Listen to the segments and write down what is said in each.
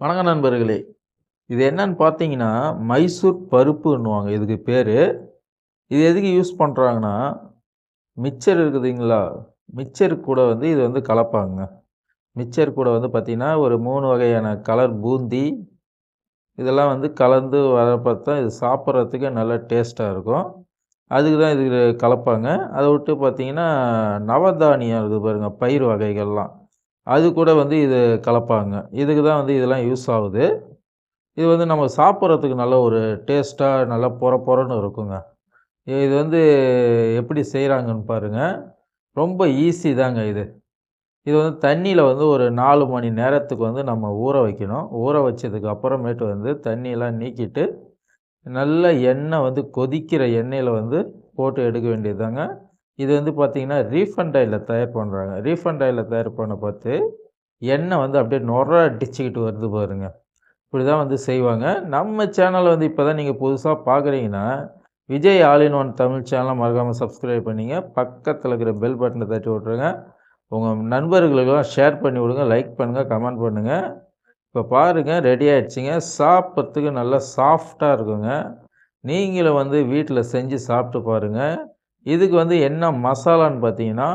வணக்கம் நண்பர்களே. இது என்னன்னு பார்த்தீங்கன்னா மைசூர் பருப்புன்னுவாங்க. இதுக்கு பேர். இது எதுக்கு யூஸ் பண்ணுறாங்கன்னா மிச்சர் இருக்குதுங்களா? மிச்சர் கூட வந்து இது வந்து கலப்பாங்க. மிச்சர் கூட வந்து பார்த்திங்கன்னா ஒரு மூணு வகையான கலர் பூந்தி. இதெல்லாம் வந்து கலந்து வரப்போ தான் இது சாப்பிட்றதுக்கு நல்லா டேஸ்ட்டாக இருக்கும். அதுக்கு தான் இது கலப்பாங்க. அதை விட்டு பார்த்திங்கன்னா நவதானியம் இருக்குது பாருங்கள் பயிர் வகைகள்லாம். அது கூட வந்து இது கலப்பாங்க. இதுக்கு தான் வந்து இதெல்லாம் யூஸ் ஆகுது. இது வந்து நம்ம சாப்பிட்றதுக்கு நல்ல ஒரு டேஸ்ட்டாக நல்லா பொற பொறன்னு இருக்குங்க. இது வந்து எப்படி செய்கிறாங்கன்னு பாருங்கள் ரொம்ப ஈஸி தாங்க இது. இது வந்து தண்ணியில் வந்து ஒரு நாலு மணி நேரத்துக்கு வந்து நம்ம ஊற வைக்கணும். ஊற வச்சதுக்கு அப்புறமேட்டு வந்து தண்ணியெல்லாம் நீக்கிட்டு நல்ல எண்ணெய் வந்து கொதிக்கிற எண்ணெயில் வந்து போட்டு எடுக்க வேண்டியது தாங்க இது வந்து பார்த்திங்கன்னா ரீஃபண்ட் ஆயிலில் தயார் பண்ணுறாங்க ரீஃபண்ட் ஆயிலில் தயார் பண்ண பார்த்து எண்ணெய் வந்து அப்படியே நொற அடிச்சுக்கிட்டு வருது பாருங்க. இப்படி தான் வந்து செய்வாங்க. நம்ம சேனலை வந்து இப்போ தான் நீங்கள் புதுசாக பார்க்குறீங்கன்னா Vijay all in one Tamil சேனலை மறக்காமல் சப்ஸ்கிரைப் பண்ணிங்க. பக்கத்தில் இருக்கிற பெல் பட்டனை தட்டி விட்ருங்க உங்கள் நண்பர்களுக்கெல்லாம் ஷேர் பண்ணி விடுங்க. லைக் பண்ணுங்கள் கமெண்ட் பண்ணுங்கள் இப்போ பாருங்கள் ரெடி ஆகிடுச்சிங்க சாப்பிட்றதுக்கு நல்லா சாஃப்டாக இருக்குங்க. நீங்களும் வந்து வீட்டில் செஞ்சு சாப்பிட்டு பாருங்கள் இதுக்கு வந்து என்ன மசாலான்னு பார்த்தீங்கன்னா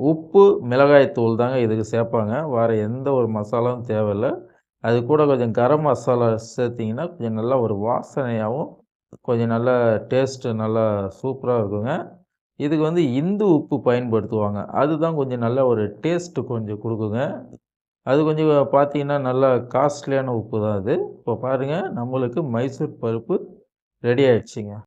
உப்பு மிளகாய்த்தூள் தாங்க இதுக்கு சேர்ப்பாங்க. வேறு எந்த ஒரு மசாலாவும் தேவையில்லை. அது கூட கொஞ்சம் கரம் மசாலா சேர்த்திங்கன்னா கொஞ்சம் நல்லா ஒரு வாசனையாகவும் கொஞ்சம் நல்லா டேஸ்ட்டு நல்லா சூப்பராக இருக்குங்க. இதுக்கு வந்து இந்து உப்பு பயன்படுத்துவாங்க. அதுதான் கொஞ்சம் நல்ல ஒரு டேஸ்ட்டு கொஞ்சம் கொடுக்குங்க. அது கொஞ்சம் பார்த்தீங்கன்னா நல்லா காஸ்ட்லியான உப்பு தான் அது. இப்போ பாருங்கள் நம்மளுக்கு மைசூர் பருப்பு ரெடி ஆயிடுச்சுங்க.